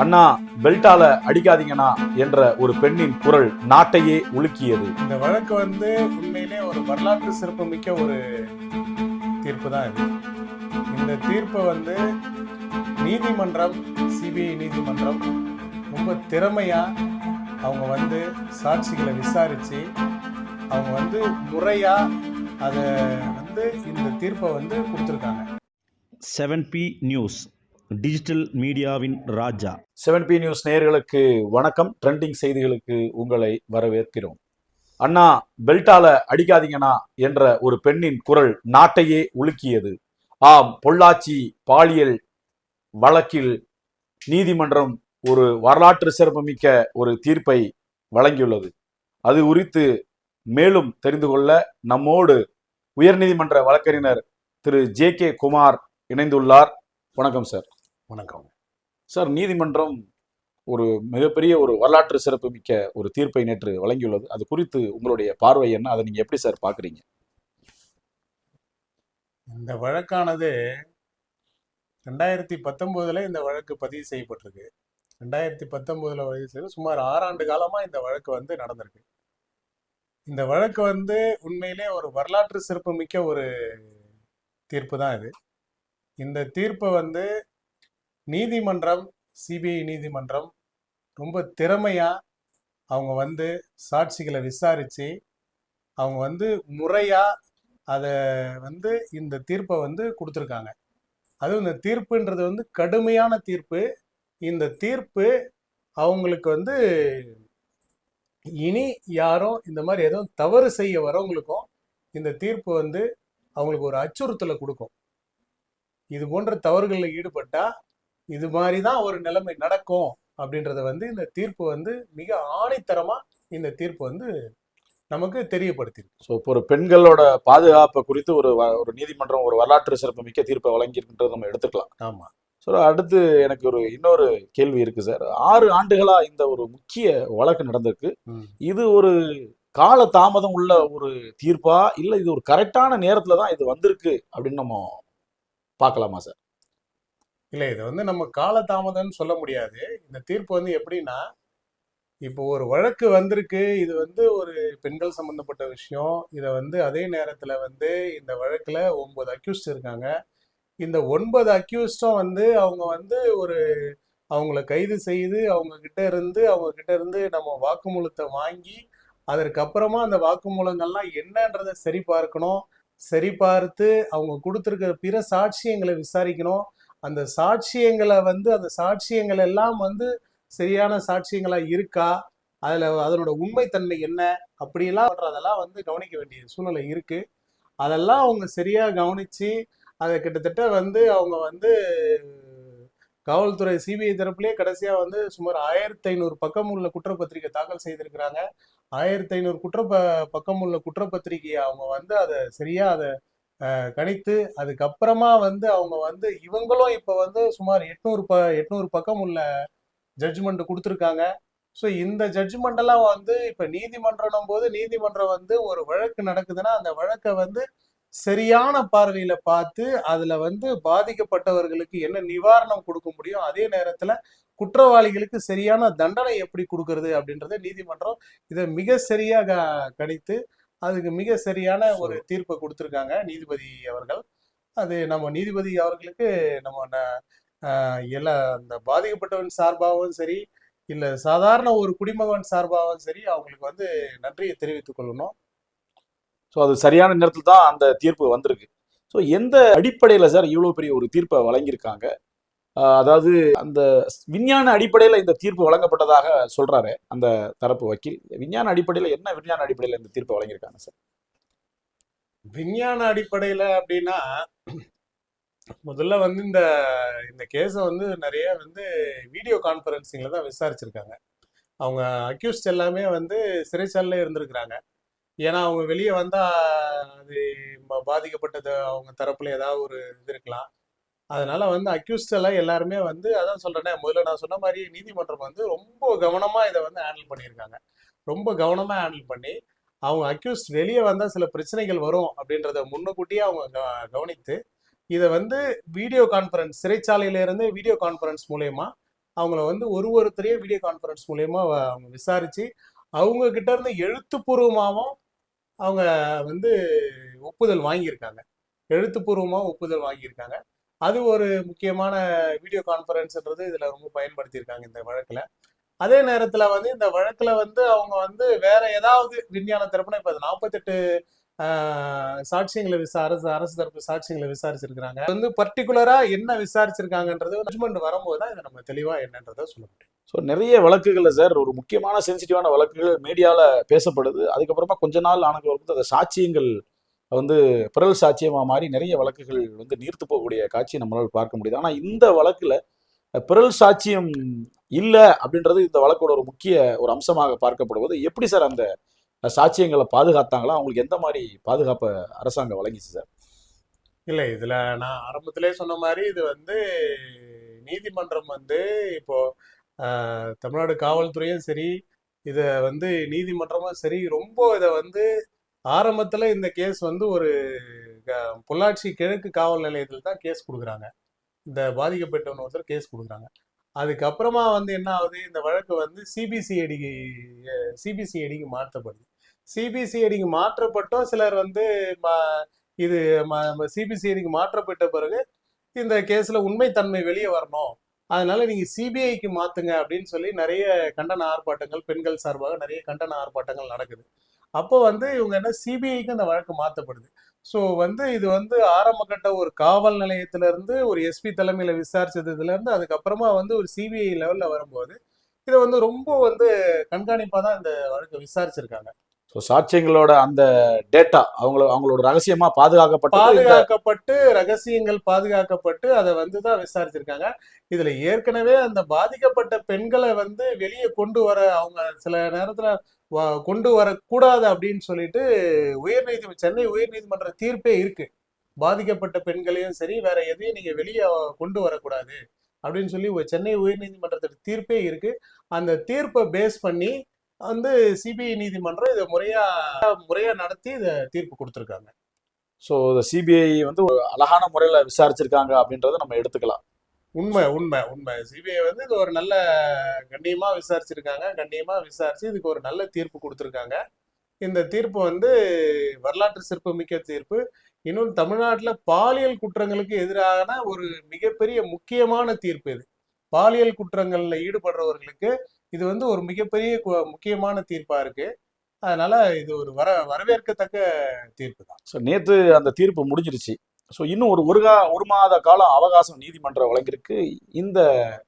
அண்ணா பெல்ட்டால அடிக்காதீங்கண்ணா என்ற ஒரு பெண்ணின் குரல் நாட்டையே உலுக்கியது. இந்த வழக்கு வந்து உண்மையிலே ஒரு வரலாற்று சிறப்புமிக்க ஒரு தீர்ப்பு தான் இது. இந்த தீர்ப்பை வந்து நீதிமன்றம் சிபிஐ நீதிமன்றம் ரொம்ப திறமையா அவங்க வந்து சாட்சிகளை விசாரிச்சு அவங்க வந்து முறையா அதை வந்து இந்த தீர்ப்பை வந்து கொடுத்துருக்காங்க. Seven B news. டிஜிட்டல் மீடியாவின் ராஜா. செவன் பி நியூஸ் நேயர்களுக்கு வணக்கம். ட்ரெண்டிங் செய்திகளுக்கு உங்களை வரவேற்கிறோம். அண்ணா பெல்ட்டால அடிக்காதீங்கண்ணா என்ற ஒரு பெண்ணின் குரல் நாட்டையே உலுக்கியது. ஆம் பொள்ளாச்சி பாலியல் வழக்கில் நீதிமன்றம் ஒரு வரலாற்று சிறப்புமிக்க ஒரு தீர்ப்பை வழங்கியுள்ளது. அது குறித்து மேலும் தெரிந்து கொள்ள நம்மோடு உயர்நீதிமன்ற வழக்கறிஞர் திரு ஜே கே குமார் இணைந்துள்ளார். வணக்கம் சார். வணக்கம். சார் நீதிமன்றம் ஒரு மிகப்பெரிய ஒரு வரலாற்று சிறப்புமிக்க ஒரு தீர்ப்பை நேற்று வழங்கியுள்ளது. அது குறித்து உங்களுடைய பார்வை என்ன? அதை நீங்க எப்படி சார் பாக்குறீங்க இந்த வழக்கானது ரெண்டாயிரத்தி பத்தொம்போதுல இந்த வழக்கு பதிவு செய்யப்பட்டிருக்கு. ரெண்டாயிரத்தி பத்தொம்போதுல பதிவு செய்து சுமார் ஆறாண்டு காலமா இந்த வழக்கு வந்து நடந்திருக்கு. இந்த வழக்கு வந்து உண்மையிலே ஒரு வரலாற்று சிறப்புமிக்க ஒரு தீர்ப்பு தான் இது. இந்த தீர்ப்பை வந்து நீதிமன்றம் சிபிஐ நீதிமன்றம் ரொம்ப திறமையாக அவங்க வந்து சாட்சிகளை விசாரித்து அவங்க வந்து முறையாக அதை வந்து இந்த தீர்ப்பை வந்து கொடுத்துருக்காங்க. அதுவும் இந்த தீர்ப்புன்றது வந்து கடுமையான தீர்ப்பு. இந்த தீர்ப்பு அவங்களுக்கு வந்து இனி யாரும் இந்த மாதிரி எதுவும் தவறு செய்ய வரவங்களுக்கும் இந்த தீர்ப்பு வந்து அவங்களுக்கு ஒரு அச்சுறுத்தலை கொடுக்கும். இது போன்ற தவறுகளில் ஈடுபட்டால் இது மாதிரி தான் ஒரு நிலைமை நடக்கும் அப்படின்றத வந்து இந்த தீர்ப்பு வந்து மிக ஆணித்தரமா இந்த தீர்ப்பு வந்து நமக்கு தெரியப்படுத்தியிருக்கு. ஸோ இப்போ ஒரு பெண்களோட பாதுகாப்பு குறித்து ஒரு ஒரு நீதிமன்றம் ஒரு வரலாற்று சிறப்புமிக்க தீர்ப்பை வழங்கியிருக்கின்றதை நம்ம எடுத்துக்கலாம். ஆமா. ஸோ அடுத்து எனக்கு ஒரு இன்னொரு கேள்வி இருக்கு சார். ஆறு ஆண்டுகளா இந்த ஒரு முக்கிய வழக்கு நடந்திருக்கு. இது ஒரு கால தாமதம் உள்ள ஒரு தீர்ப்பா? இல்ல இது ஒரு கரெக்டான நேரத்துல தான் இது வந்திருக்கு அப்படின்னு நம்ம பார்க்கலாமா சார்? இல்லை இது வந்து நம்ம காலதாமதம்னு சொல்ல முடியாது. இந்த தீர்ப்பு வந்து எப்படின்னா இப்போ ஒரு வழக்கு வந்திருக்கு. இது வந்து ஒரு பெண்கள் சம்மந்தப்பட்ட விஷயம். இதை வந்து அதே நேரத்தில் வந்து இந்த வழக்கில் ஒன்பது அக்யூஸ்ட் இருக்காங்க. இந்த ஒன்பது அக்யூஸ்டும் வந்து அவங்க வந்து ஒரு அவங்கள கைது செய்து அவங்க கிட்ட இருந்து அவங்க கிட்ட இருந்து நம்ம வாக்குமூலத்தை வாங்கி அதற்கப்புறமா அந்த வாக்குமூலங்கள்லாம் என்னன்றதை சரி பார்க்கணும். சரி பார்த்து அவங்க கொடுத்துருக்கிற பிற சாட்சியங்களை விசாரிக்கணும். அந்த சாட்சியங்களை வந்து அந்த சாட்சியங்கள் எல்லாம் வந்து சரியான சாட்சியங்களா இருக்கா? அதுல அதனோட உண்மைத்தன்மை என்ன? அப்படியெல்லாம் அதெல்லாம் வந்து கவனிக்க வேண்டிய சூழ்நிலை இருக்கு. அதெல்லாம் அவங்க சரியா கவனிச்சு அதை கிட்டத்தட்ட வந்து அவங்க வந்து காவல்துறை சிபிஐ தரப்புலேயே கடைசியா வந்து சுமார் ஆயிரத்தி ஐநூறு பக்கம் உள்ள குற்றப்பத்திரிகை தாக்கல் செய்திருக்கிறாங்க. ஆயிரத்தி ஐநூறு குற்ற ப- பக்கம் உள்ள குற்றப்பத்திரிகையை அவங்க வந்து அதை சரியா அதை கணித்து அதுக்கப்புறமா வந்து அவங்க வந்து இவங்களும் இப்போ வந்து சுமார் எட்நூறு ப எட்நூறு பக்கம் உள்ள ஜட்ஜ்மெண்ட் கொடுத்துருக்காங்க. ஸோ இந்த ஜட்ஜ்மெண்டெல்லாம் வந்து இப்போ நீதிமன்றம் போது நீதிமன்றம் வந்து ஒரு வழக்கு நடக்குதுன்னா அந்த வழக்கை வந்து சரியான பார்வையில பார்த்து அதுல வந்து பாதிக்கப்பட்டவர்களுக்கு என்ன நிவாரணம் கொடுக்க முடியும் அதே நேரத்துல குற்றவாளிகளுக்கு சரியான தண்டனை எப்படி கொடுக்கறது அப்படின்றத நீதிமன்றம் இதை மிக சரியாக கணித்து அதுக்கு மிக சரியான ஒரு தீர்ப்பை கொடுத்துருக்காங்க நீதிபதி அவர்கள். அது நம்ம நீதிபதி அவர்களுக்கு நம்ம எல்லா அந்த பாதிக்கப்பட்டவன் சார்பாகவும் சரி இல்ல சாதாரண ஒரு குடிமகன் சார்பாகவும் சரி அவங்களுக்கு வந்து நன்றியை தெரிவித்துக் கொள்ளணும் ஸோ அது சரியான நேரத்தில் தான் அந்த தீர்ப்பு வந்திருக்கு. ஸோ எந்த அடிப்படையில் சார் இவ்வளோ பெரிய ஒரு தீர்ப்பை வழங்கியிருக்காங்க? அதாவது அந்த விஞ்ஞான அடிப்படையில் இந்த தீர்ப்பு வழங்கப்பட்டதாக சொல்றாரு அந்த தரப்பு வக்கீல். விஞ்ஞான அடிப்படையில் என்ன விஞ்ஞான அடிப்படையில் இந்த தீர்ப்பை வழங்கியிருக்காங்க சார்? விஞ்ஞான அடிப்படையில் அப்படின்னா முதல்ல வந்து இந்த இந்த கேஸை வந்து நிறைய வந்து வீடியோ கான்ஃபரன்சிங்கில் தான் விசாரிச்சிருக்காங்க. அவங்க அக்யூஸ்ட் எல்லாமே வந்து சிறைச்சாலையில இருந்திருக்கிறாங்க. ஏன்னா அவங்க வெளியே வந்தால் அது பாதிக்கப்பட்டது அவங்க தரப்புல ஏதாவது ஒரு இது இருக்கலாம். அதனால வந்து அக்யூஸ்ட் எல்லாம் எல்லாருமே வந்து அதான் சொல்றேனே முதல்ல நான் சொன்ன மாதிரி நீதிமன்றம் வந்து ரொம்ப கவனமா இதை வந்து ஹேண்டில் பண்ணியிருக்காங்க. ரொம்ப கவனமா ஹேண்டில் பண்ணி அவங்க அக்யூஸ்ட் வெளியே வந்தால் சில பிரச்சனைகள் வரும் அப்படின்றத முன்னுக்கூட்டியே அவங்க க- கவனித்து இதை வந்து வீடியோ கான்ஃபரன்ஸ் சிறைச்சாலையிலேருந்து வீடியோ கான்ஃபரன்ஸ் மூலயமா அவங்கள வந்து ஒரு ஒருத்தரையும் வீடியோ கான்ஃபரன்ஸ் மூலயமா அவங்க விசாரித்து அவங்க கிட்ட இருந்து எழுத்துப்பூர்வமாகவும் அவங்க வந்து ஒப்புதல் வாங்கியிருக்காங்க. எழுத்துப்பூர்வமாக ஒப்புதல் வாங்கியிருக்காங்க. அது ஒரு முக்கியமான வீடியோ கான்ஃபரன்ஸ்ன்றது இதில் ரொம்ப பயன்படுத்தியிருக்காங்க இந்த வழக்கில். அதே நேரத்தில் வந்து இந்த வழக்கில் வந்து அவங்க வந்து வேற ஏதாவது விஞ்ஞான தரப்புனா இப்போ நாற்பத்தெட்டு சாட்சியங்களை விசா அரசு அரசு தரப்பு சாட்சியங்களை விசாரிச்சிருக்கிறாங்க. வந்து பர்டிகுலராக என்ன விசாரிச்சிருக்காங்கன்றது ஜட்மெண்ட் வரும்போது தான் இதை நம்ம தெளிவாக என்னன்றதை சொல்ல முடியும். ஸோ நிறைய வழக்குகளில் சார் ஒரு முக்கியமான சென்சிட்டிவான வழக்குகள் மீடியாவில் பேசப்படுது. அதுக்கப்புறமா கொஞ்ச நாள் ஆனதுக்கு வரும்போது அந்த சாட்சியங்கள் வந்து பிறல் சாட்சியமாக மாறி நிறைய வழக்குகள் வந்து நீர்த்து போகக்கூடிய காட்சி நம்மளால் பார்க்க முடியுது. ஆனால் இந்த வழக்கில் பிறல் சாட்சியம் இல்லை அப்படின்றது இந்த வழக்கோட ஒரு முக்கிய ஒரு அம்சமாக பார்க்கப்படுவது. எப்படி சார் அந்த சாட்சியங்களை பாதுகாத்தாங்களா? அவங்களுக்கு எந்த மாதிரி பாதுகாப்பை அரசாங்கம் வழங்கிச்சு சார்? இல்லை இதில் நான் ஆரம்பத்திலே சொன்ன மாதிரி இது வந்து நீதிமன்றம் வந்து இப்போ தமிழ்நாடு காவல்துறையும் சரி இதை வந்து நீதிமன்றமும் சரி ரொம்ப இதை வந்து ஆரம்பத்துல இந்த கேஸ் வந்து ஒரு க- பொள்ளாச்சி கிழக்கு காவல் நிலையத்தில் தான் கேஸ் கொடுக்குறாங்க. இந்த பாதிக்கப்பட்டவன் ஒருத்தர் கேஸ் கொடுக்குறாங்க. அதுக்கப்புறமா வந்து என்ன ஆகுது? இந்த வழக்கு வந்து சிபிசிஐடிக்கு சிபிசிஐடிக்கு மாற்றப்படுது. சிபிசிஐடிக்கு மாற்றப்பட்டும். சிலர் வந்து இது சிபிசிஐடிக்கு மாற்றப்பட்ட பிறகு இந்த கேஸ்ல உண்மைத்தன்மை வெளியே வரணும். அதனால நீங்க சிபிஐக்கு மாத்துங்க அப்படின்னு சொல்லி நிறைய கண்டன ஆர்ப்பாட்டங்கள் பெண்கள் சார்பாக நிறைய கண்டன ஆர்ப்பாட்டங்கள் நடக்குது. அப்போ வந்து இவங்க என்ன சிபிஐக்கு இந்த வழக்கு மாற்றப்படுது ஸோ வந்து இது வந்து ஆரம்ப கட்ட ஒரு காவல் நிலையத்துல இருந்து ஒரு எஸ்பி தலைமையில விசாரிச்சதுல இருந்து அதுக்கப்புறமா வந்து ஒரு சிபிஐ லெவல்ல வரும்போது இதை வந்து ரொம்ப வந்து கண்காணிப்பா தான் இந்த வழக்கை விசாரிச்சிருக்காங்க. ஸோ சாட்சியங்களோட அந்த டேட்டா அவங்கள அவங்களோட ரகசியமா பாதுகாக்கப்பட்டது இந்த- பாதுகாக்கப்பட்டு ரகசியங்கள் பாதுகாக்கப்பட்டு அதை வந்து தான் விசாரிச்சிருக்காங்க. இதுல ஏற்கனவே அந்த பாதிக்கப்பட்ட பெண்களை வந்து வெளியே கொண்டு வர அவங்க சில நேரத்துல கொண்டு வரக்கூடாது அப்படின்னு சொல்லிட்டு உயர்நீதி சென்னை உயர்நீதிமன்ற தீர்ப்பே இருக்கு. பாதிக்கப்பட்ட பெண்களையும் சரி வேற எதையும் நீங்க வெளியே கொண்டு வரக்கூடாது அப்படின்னு சொல்லி ஒரு சென்னை உயர்நீதிமன்றத்தோட தீர்ப்பே இருக்கு. அந்த தீர்ப்பை பேஸ் பண்ணி வந்து சிபிஐ நீதிமன்றம் இதை முறையா முறையா நடத்தி இதை தீர்ப்பு கொடுத்துருக்காங்க. ஸோ சிபிஐ வந்து ஒரு அழகான முறையில் விசாரிச்சிருக்காங்க அப்படின்றத நம்ம எடுத்துக்கலாம். உண்மை உண்மை உண்மை. சிபிஐ வந்து இது ஒரு நல்ல கண்ணியமா விசாரிச்சிருக்காங்க. கண்ணியமா விசாரிச்சு இதுக்கு ஒரு நல்ல தீர்ப்பு கொடுத்துருக்காங்க. இந்த தீர்ப்பு வந்து வரலாற்று சிறப்புமிக்க தீர்ப்பு. இன்னும் தமிழ்நாட்டில் பாலியல் குற்றங்களுக்கு எதிரான ஒரு மிகப்பெரிய முக்கியமான தீர்ப்பு இது. பாலியல் குற்றங்களில் ஈடுபடுறவர்களுக்கு இது வந்து ஒரு மிகப்பெரிய கு- முக்கியமான தீர்ப்பா இருக்கு. அதனால இது ஒரு வர வரவேற்கத்தக்க தீர்ப்பு தான். ஸோ நேற்று அந்த தீர்ப்பு முடிஞ்சிருச்சு. ஸோ இன்னும் ஒரு ஒரு கா ஒரு மாத காலம் அவகாசம் நீதிமன்றம் வழங்கியிருக்கு. இந்த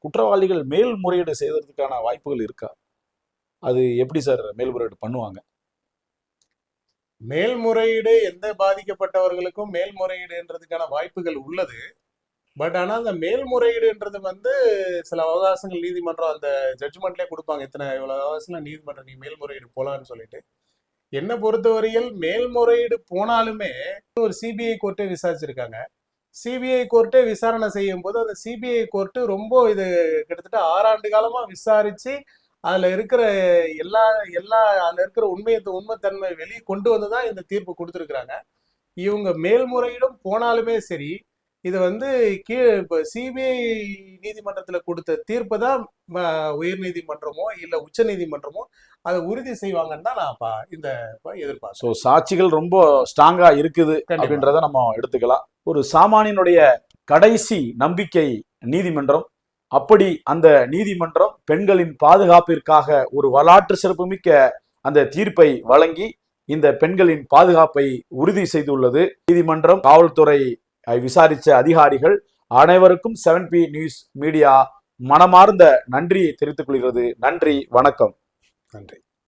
குற்றவாளிகள் மேல்முறையீடு செய்வதற்கான வாய்ப்புகள் இருக்கா? அது எப்படி சார் மேல்முறையீடு பண்ணுவாங்க? மேல்முறையீடு எந்த பாதிக்கப்பட்டவர்களுக்கும் மேல்முறையீடுன்றதுக்கான வாய்ப்புகள் உள்ளது. பட் ஆனால் அந்த மேல்முறையீடுன்றது வந்து சில அவகாசங்கள் நீதிமன்றம் அந்த ஜட்ஜ்மெண்ட்லேயே கொடுப்பாங்க. இத்தனை இவ்வளோ அவகாசம் நீதிமன்றம் நீ மேல்முறையீடு போலான்னு சொல்லிட்டு. என்னை பொறுத்தவரையில் மேல்முறையீடு போனாலுமே ஒரு சிபிஐ கோர்ட்டே விசாரிச்சிருக்காங்க. சிபிஐ கோர்ட்டே விசாரணை செய்யும் போது அந்த சிபிஐ கோர்ட்டு ரொம்ப இது கிட்டத்தட்ட ஆறாண்டு காலமா விசாரிச்சு அதுல இருக்கிற எல்லா எல்லா அதுல இருக்கிற உண்மையை உண்மைத்தன்மை வெளியே கொண்டு வந்து தான் இந்த தீர்ப்பு கொடுத்துருக்குறாங்க. இவங்க மேல்முறையீடும் போனாலுமே சரி இது வந்து கீழே இப்போ சிபிஐ நீதிமன்றத்துல கொடுத்த தீர்ப்பை தான் உயர் நீதிமன்றமோ இல்ல உச்ச நீதிமன்றமோ அதை உறுதி செய்வாங்கன்னு தான் நான் இந்த எதிர்பார்க்கிறேன். ஸோ சாட்சிகள் ரொம்ப ஸ்ட்ராங்கா இருக்குது. அப்படின்றத நம்ம எடுத்துக்கலாம். ஒரு சாமானியனுடைய கடைசி நம்பிக்கை நீதிமன்றம். அப்படி அந்த நீதிமன்றம் பெண்களின் பாதுகாப்பிற்காக ஒரு வரலாற்று சிறப்புமிக்க அந்த தீர்ப்பை வழங்கி இந்த பெண்களின் பாதுகாப்பை உறுதி செய்துள்ளது. நீதிமன்றம் காவல்துறை விசாரித்த அதிகாரிகள் அனைவருக்கும் செவன் பி நியூஸ் மீடியா மனமார்ந்த நன்றியை தெரிவித்துக் கொள்கிறது. நன்றி வணக்கம். நன்றி.